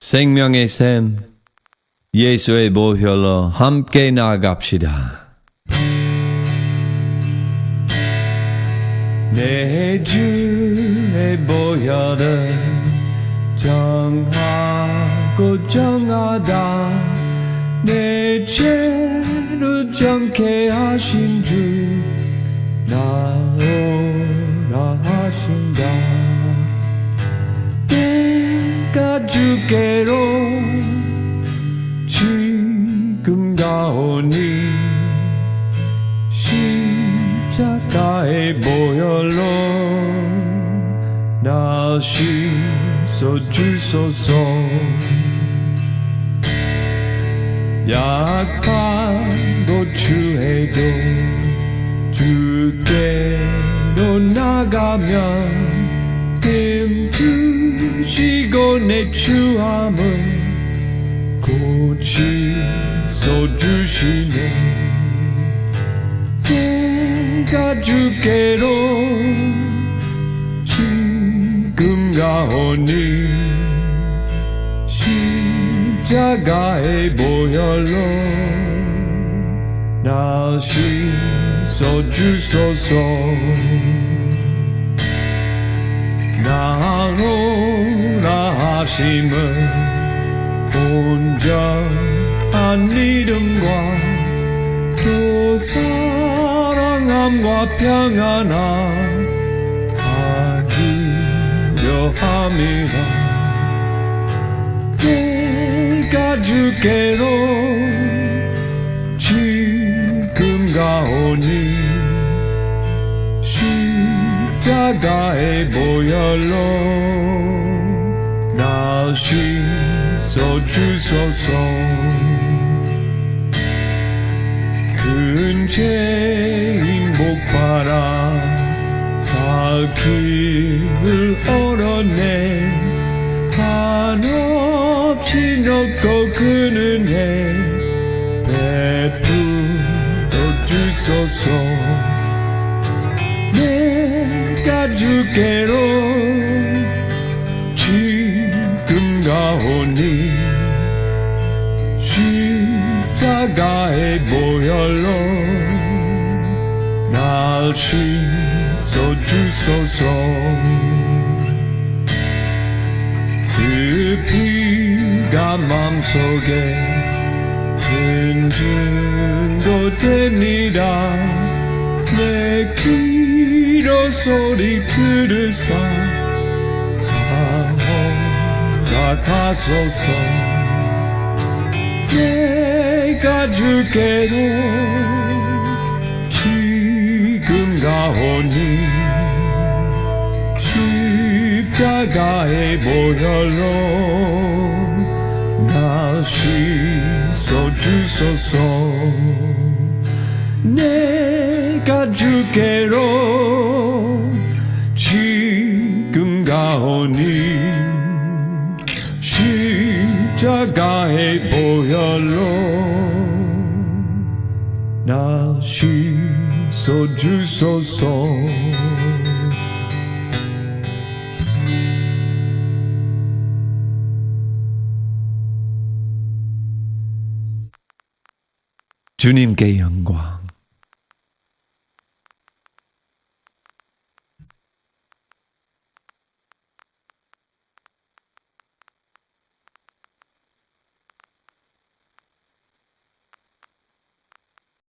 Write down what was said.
생명의 샘 예수의 보혈로 함께 나갑시다. 내 주의 보혈을 정하고 정하다 내 죄를 정케 하신 주 주께로 지금 가오니 십자가의 보혈로 나 씻어 주소서. 약하고 주해도 주께로 나가면 힘 주시 고내 추함을 고치소 주시네. 내가 주께로 지금 가오니 십자가의 보혈로 나 씻어 주소서 나오라 하심은 온전한 믿음과 또 사랑함과 평안함 가지려 함이라. 내가 주께로 지금 가오니 십자가의 보혈로 나 씻어 주소서. 근죄인 목바라. 살길을 얼어내. 한없이 넣고 그는 해 주께로. 지금 가오니 십자가의 보혈로 날 씻어 주소서. 그 피가 맘속에 흔들도 됩니다 내 귀로 소리 들으사 다가 가소서. 내가 주께로 지금 가오니 십자가의 보혈로 나 씻어 주소서 내가 주께로 지금 가오니 십자가의 보혈로 나 씻어 주소서. 주님께 영광